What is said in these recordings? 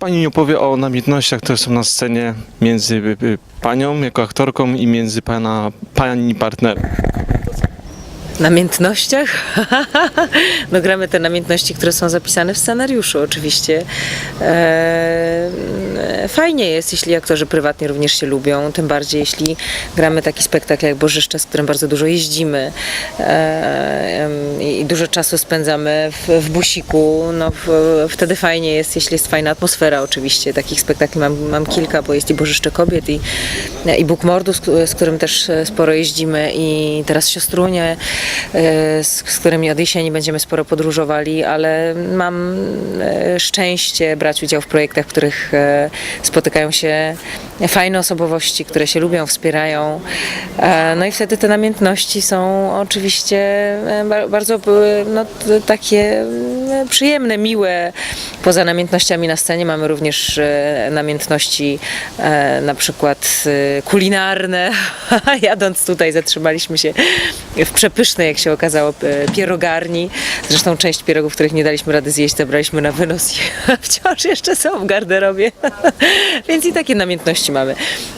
pani mi opowie o namiętnościach, które są na scenie między y, y, panią jako aktorką i między pana, pani partnerem? Namiętnościach? No gramy te namiętności, które są zapisane w scenariuszu oczywiście. Eee, Fajnie jest, jeśli aktorzy prywatnie również się lubią, tym bardziej jeśli gramy taki spektakl jak Bożyszcze, z którym bardzo dużo jeździmy eee, i dużo czasu spędzamy w, w busiku. No, w, wtedy fajnie jest, jeśli jest fajna atmosfera oczywiście. Takich spektakli mam, mam kilka, bo jest i Bożyszcze Kobiet i, i Bóg Mordu, z, z którym też sporo jeździmy i teraz Siostrunie, e, z, z którymi od jesieni będziemy sporo podróżowali, ale mam e, szczęście brać udział w projektach, w których e, spotykają się fajne osobowości, które się lubią, wspierają. E, No i wtedy te namiętności są oczywiście e, ba- bardzo e, no, takie przyjemne, miłe. Poza namiętnościami na scenie mamy również e, namiętności e, na przykład e, kulinarne. Jadąc tutaj zatrzymaliśmy się w przepysznej, jak się okazało, pierogarni. Zresztą część pierogów, których nie daliśmy rady zjeść, zabraliśmy na wynos i wciąż jeszcze są w garderobie. Więc i takie namiętności mamy.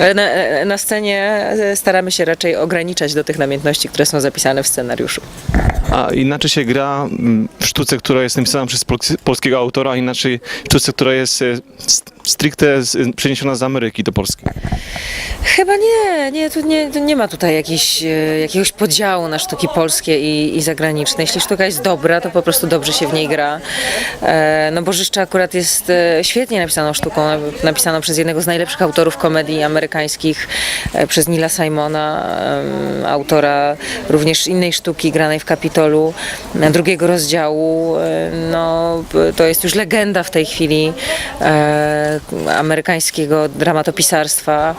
Ale na, na scenie staramy się raczej ograniczać do tych namiętności, które są zapisane w scenariuszu. A inaczej się gra mm, w sztuce, która jest napisana przez polski- polskiego autora, inaczej sztuce, która jest e, stricte z, przeniesiona z Ameryki do Polski. Chyba nie, nie, tu nie, tu nie ma tutaj e, jakiegoś podziału na sztuki polskie i, i zagraniczne. Jeśli sztuka jest dobra, to po prostu dobrze się w niej gra. E, no Bożyszcze akurat jest e, świetnie napisaną sztuką, napisaną przez jednego z najlepszych autorów komedii amerykańskich, e, przez Nila Simona, autora również innej sztuki granej w Kapitolu, e, drugiego rozdziału. E, no, to jest już legenda w tej chwili e, amerykańskiego dramatopisarstwa,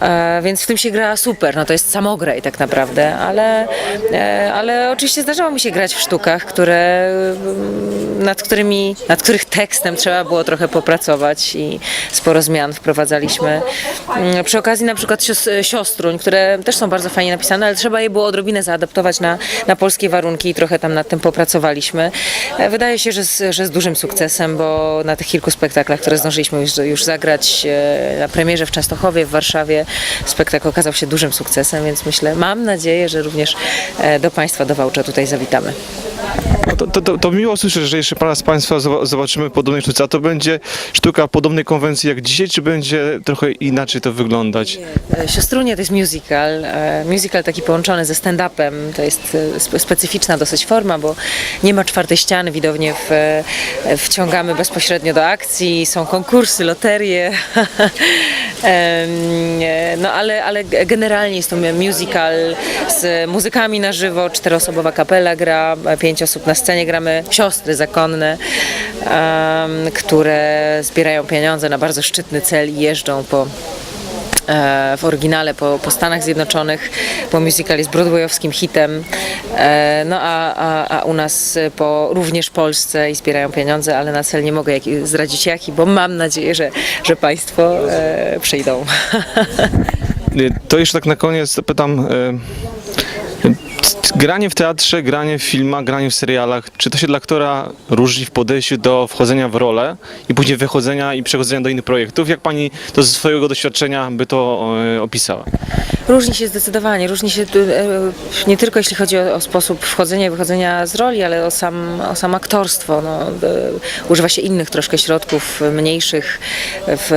e, więc w tym się gra super. No to jest samograj tak naprawdę, ale, e, ale oczywiście zdarzało mi się grać w sztukach, które, mm, nad, którymi, nad których tekstem trzeba było trochę popracować i sporo zmian wprowadzaliśmy. Mm, Przy okazji na przykład sios- siostruń, które też są bardzo fajnie napisane, ale trzeba je było odrobinę zaadaptować na, na polskie warunki i trochę tam nad tym popracowaliśmy. E, Wydaje się, że z, że z dużym sukcesem, bo na tych kilku spektaklach, które zdążyliśmy już, już zagrać e, na premierze w Częstochowie, w Warszawie, spektakl okazał się dużym sukcesem, więc myślę, mam nadzieję, że również e, do Państwa, do Wałcza tutaj zawitamy. No to, to, to, to miło słyszeć, że jeszcze raz Państwa zoba- zobaczymy podobnej sztuce. A to będzie sztuka podobnej konwencji jak dzisiaj, czy będzie trochę inaczej to wyglądać? E, Siostrunie to jest musical, e, musical taki połączony ze stand-upem, to jest e, spe- specyficzna dosyć forma, bo nie ma czwartej ściany, widownie w, wciągamy bezpośrednio do akcji, są konkursy, loterie, no ale, ale generalnie jest to musical z muzykami na żywo, czteroosobowa kapela gra, pięć osób na scenie, gramy siostry zakonne, em, które zbierają pieniądze na bardzo szczytny cel i jeżdżą po e, w oryginale po, po Stanach Zjednoczonych, bo musical jest broadwayowskim hitem, e, no a, a, a u nas e, po również Polsce i zbierają pieniądze, ale na cel nie mogę jak, zdradzić jaki, bo mam nadzieję, że, że Państwo e, przyjdą. Y, To jeszcze tak na koniec zapytam. Granie w teatrze, granie w filmach, granie w serialach, czy to się dla aktora różni w podejściu do wchodzenia w rolę i później wychodzenia i przechodzenia do innych projektów? Jak pani to ze swojego doświadczenia by to y, opisała? Różni się zdecydowanie, różni się e, nie tylko jeśli chodzi o, o sposób wchodzenia i wychodzenia z roli, ale o sam, o sam aktorstwo. No, e, używa się innych troszkę środków, mniejszych w,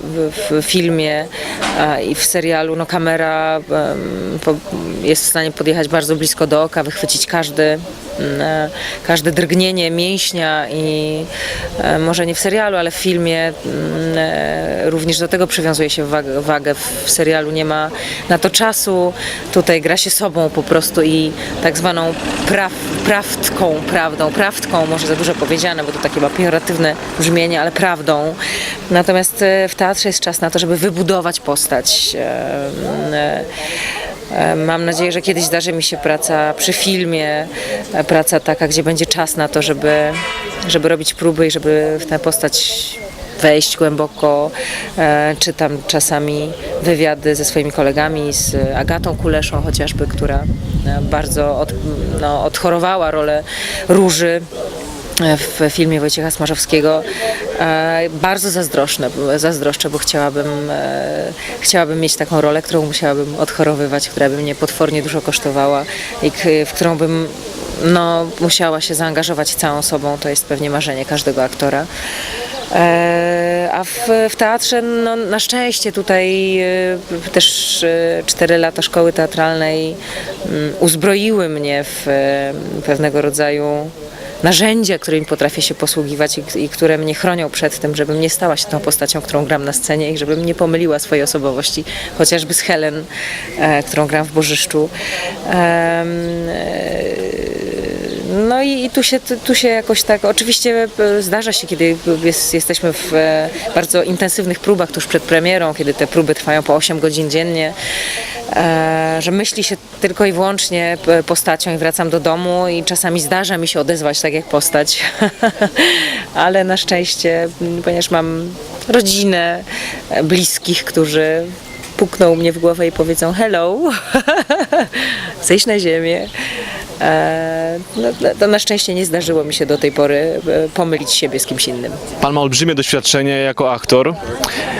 w, w filmie i w serialu. No, kamera jest w stanie podjechać bardzo blisko do oka, wychwycić każdy, mm, e, każde drgnienie mięśnia i e, może nie w serialu, ale w filmie mm, e, również do tego przywiązuje się wagę. W serialu nie ma na to czasu, tutaj gra się sobą po prostu i tak zwaną praw, prawdką, prawdą, prawdką, może za dużo powiedziane, bo to takie ma pejoratywne brzmienie, ale prawdą. Natomiast w teatrze jest czas na to, żeby wybudować postać. Mam nadzieję, że kiedyś zdarzy mi się praca przy filmie, e, praca taka, gdzie będzie czas na to, żeby, żeby robić próby i żeby w tę postać wejść głęboko. E, Czytam czasami wywiady ze swoimi kolegami, z Agatą Kuleszą chociażby, która e, bardzo od, no, odchorowała rolę Róży w filmie Wojciecha Smarzowskiego. E, bardzo zazdroszczę, zazdroszczę, bo chciałabym, e, chciałabym mieć taką rolę, którą musiałabym odchorowywać, która by mnie potwornie dużo kosztowała i w którą bym no, musiała się zaangażować całą sobą. To jest pewnie marzenie każdego aktora. E, A w, w teatrze, no, na szczęście tutaj też cztery lata szkoły teatralnej mm, uzbroiły mnie w pewnego rodzaju narzędzia, którymi potrafię się posługiwać i, i które mnie chronią przed tym, żebym nie stała się tą postacią, którą gram na scenie i żebym nie pomyliła swojej osobowości, chociażby z Helen, e, którą gram w Bożyszczu. Em, e, no i, tu, się, tu się jakoś tak, oczywiście e, zdarza się, kiedy jest, jesteśmy w e, bardzo intensywnych próbach tuż przed premierą, kiedy te próby trwają po 8 godzin dziennie, e, że myśli się tylko i wyłącznie postacią i wracam do domu i czasami zdarza mi się odezwać tak jak postać, ale na szczęście, ponieważ mam rodzinę, bliskich, którzy pukną mnie w głowę i powiedzą hello, zejdź na ziemię. E, no, to na szczęście nie zdarzyło mi się do tej pory e, pomylić siebie z kimś innym. Pan ma olbrzymie doświadczenie jako aktor,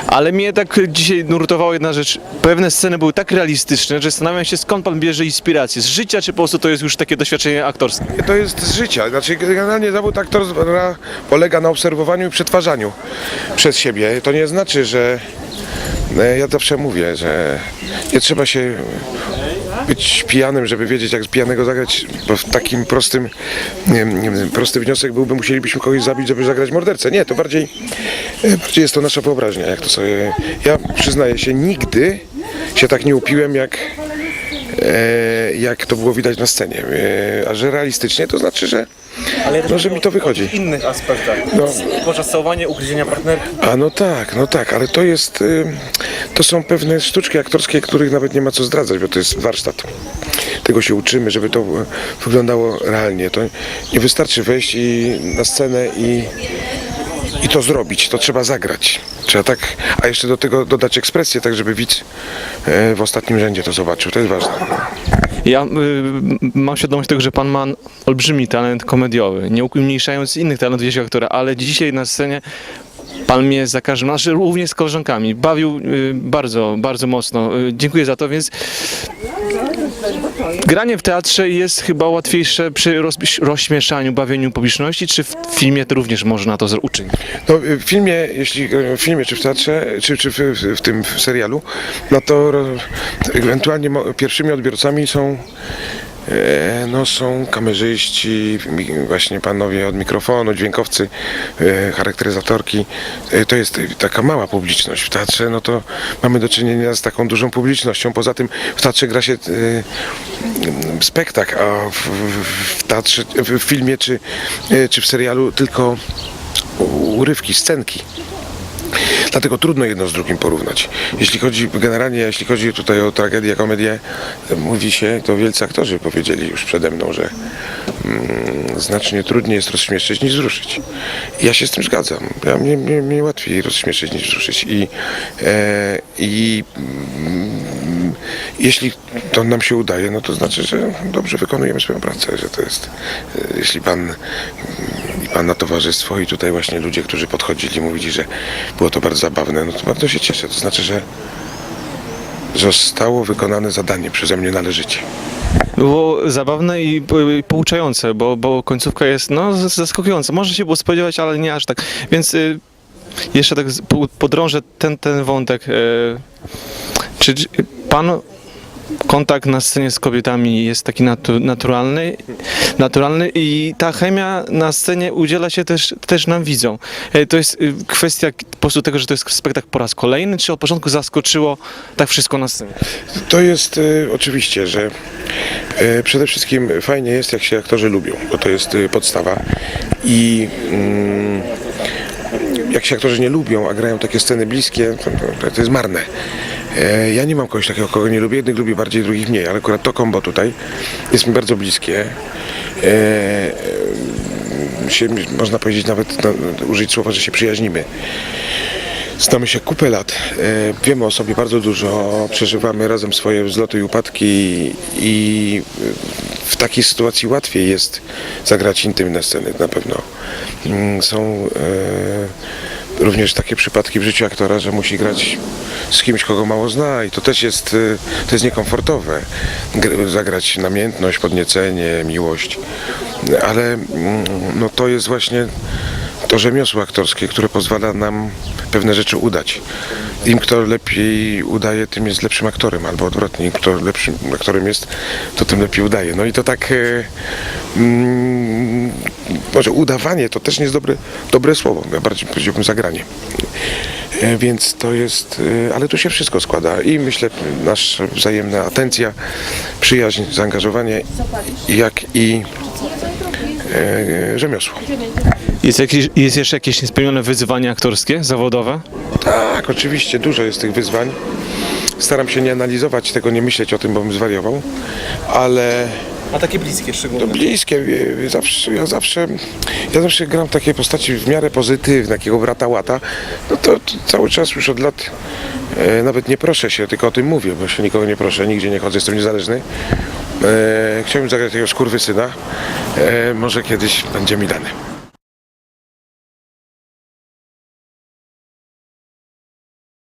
ale mnie tak dzisiaj nurtowała jedna rzecz. Pewne sceny były tak realistyczne, że zastanawiam się skąd pan bierze inspirację. Z życia, czy po prostu to jest już takie doświadczenie aktorskie? To jest z życia. Znaczy, generalnie zawód aktora polega na obserwowaniu i przetwarzaniu przez siebie. To nie znaczy, że e, ja zawsze mówię, że nie trzeba się być pijanym, żeby wiedzieć, jak z pijanego zagrać, bo w takim prostym, nie, nie, prosty wniosek byłby, musielibyśmy kogoś zabić, żeby zagrać mordercę. Nie, to bardziej, e, bardziej jest to nasza wyobraźnia, jak to sobie... Ja przyznaję się, nigdy się tak nie upiłem, jak e, jak to było widać na scenie. E, a że realistycznie, to znaczy, że, no, że mi to wychodzi. W innych aspektach. No. Podczas całowania, ugryzienia partnerki. A no tak, no tak, ale to jest, y, to są pewne sztuczki aktorskie, których nawet nie ma co zdradzać, bo to jest warsztat. Tego się uczymy, żeby to wyglądało realnie. To nie wystarczy wejść i, na scenę i, i to zrobić, to trzeba zagrać. Trzeba tak, a jeszcze do tego dodać ekspresję, tak żeby widz e, w ostatnim rzędzie to zobaczył. To jest ważne. Ja y, mam świadomość tego, że pan ma olbrzymi talent komediowy, nie umniejszając innych talentów jeśli aktora, ale dzisiaj na scenie pan mnie za każdym razem, również z koleżankami, bawił y, bardzo, bardzo mocno. Y, dziękuję za to, więc granie w teatrze jest chyba łatwiejsze przy roz, rozśmieszaniu, bawieniu publiczności, czy w filmie to również można to uczynić? No, w filmie, jeśli w filmie, czy w teatrze, czy, czy w, w, tym w serialu, no to ewentualnie pierwszymi odbiorcami są no, są kamerzyści, właśnie panowie od mikrofonu, dźwiękowcy, e, charakteryzatorki. E, To jest taka mała publiczność. W teatrze no to mamy do czynienia z taką dużą publicznością. Poza tym w teatrze gra się e, spektakl, a w, teatrze, w filmie czy, e, czy w serialu tylko urywki, scenki. Dlatego trudno jedno z drugim porównać. Jeśli chodzi generalnie, jeśli chodzi tutaj o tragedię, komedię, mówi się, to wielcy aktorzy powiedzieli już przede mną, że mm, znacznie trudniej jest rozśmieszyć niż wzruszyć. Ja się z tym zgadzam. Ja, mnie, mnie, mnie łatwiej rozśmieszyć niż wzruszyć. I, e, i mm, jeśli to nam się udaje, no to znaczy, że dobrze wykonujemy swoją pracę, że to jest, e, jeśli pan Pana towarzystwo i tutaj właśnie ludzie, którzy podchodzili, mówili, że było to bardzo zabawne, no to bardzo się cieszę. To znaczy, że zostało wykonane zadanie przeze mnie należycie. Było zabawne i po- pouczające, bo, bo końcówka jest no, zaskakująca. Można się było spodziewać, ale nie aż tak. Więc y, jeszcze tak podrążę ten, ten wątek. Y, czy czy pan kontakt na scenie z kobietami jest taki natu, naturalny, naturalny i ta chemia na scenie udziela się też, też nam widzą. Y, To jest y, kwestia po prostu tego, że to jest spektakl po raz kolejny, czy od początku zaskoczyło tak wszystko na scenie? To jest e, oczywiście, że e, przede wszystkim fajnie jest, jak się aktorzy lubią, bo to jest e, podstawa. I mm, jak się aktorzy nie lubią, a grają takie sceny bliskie, to, to jest marne. E, ja nie mam kogoś takiego, kogo nie lubię. Jednych lubię bardziej, drugich mniej, ale akurat to kombo tutaj jest mi bardzo bliskie. E, się, można powiedzieć nawet, no, użyć słowa, że się przyjaźnimy. Znamy się kupę lat, e, wiemy o sobie bardzo dużo, przeżywamy razem swoje wzloty i upadki i w w takiej sytuacji łatwiej jest zagrać intymne sceny na pewno. Mm, Są e, również takie przypadki w życiu aktora, że musi grać z kimś, kogo mało zna i to też jest, e, to jest niekomfortowe. Gr- Zagrać namiętność, podniecenie, miłość, ale mm, no, to jest właśnie to rzemiosło aktorskie, które pozwala nam pewne rzeczy udać. Im kto lepiej udaje, tym jest lepszym aktorem, albo odwrotnie, im kto lepszym aktorem jest, to tym lepiej udaje. No i to tak, e, mm, może udawanie to też nie jest dobre, dobre słowo, ja bardziej powiedziałbym zagranie. E, Więc to jest, e, ale tu się wszystko składa i myślę nasza wzajemna atencja, przyjaźń, zaangażowanie, jak i e, rzemiosło. Jest, jakieś, jest jeszcze jakieś niespełnione wyzwania aktorskie, zawodowe? Tak, oczywiście, dużo jest tych wyzwań. Staram się nie analizować tego, nie myśleć o tym, bo bym zwariował, ale A takie bliskie szczególnie. to bliskie, e, zawsze, ja zawsze, ja zawsze gram takie postaci w miarę pozytywne, takiego brata łata, no to, to cały czas już od lat e, nawet nie proszę się, tylko o tym mówię, bo się nikogo nie proszę, nigdzie nie chodzę, jestem niezależny. E, chciałbym zagrać takiego skurwysyna, e, może kiedyś będzie mi dane.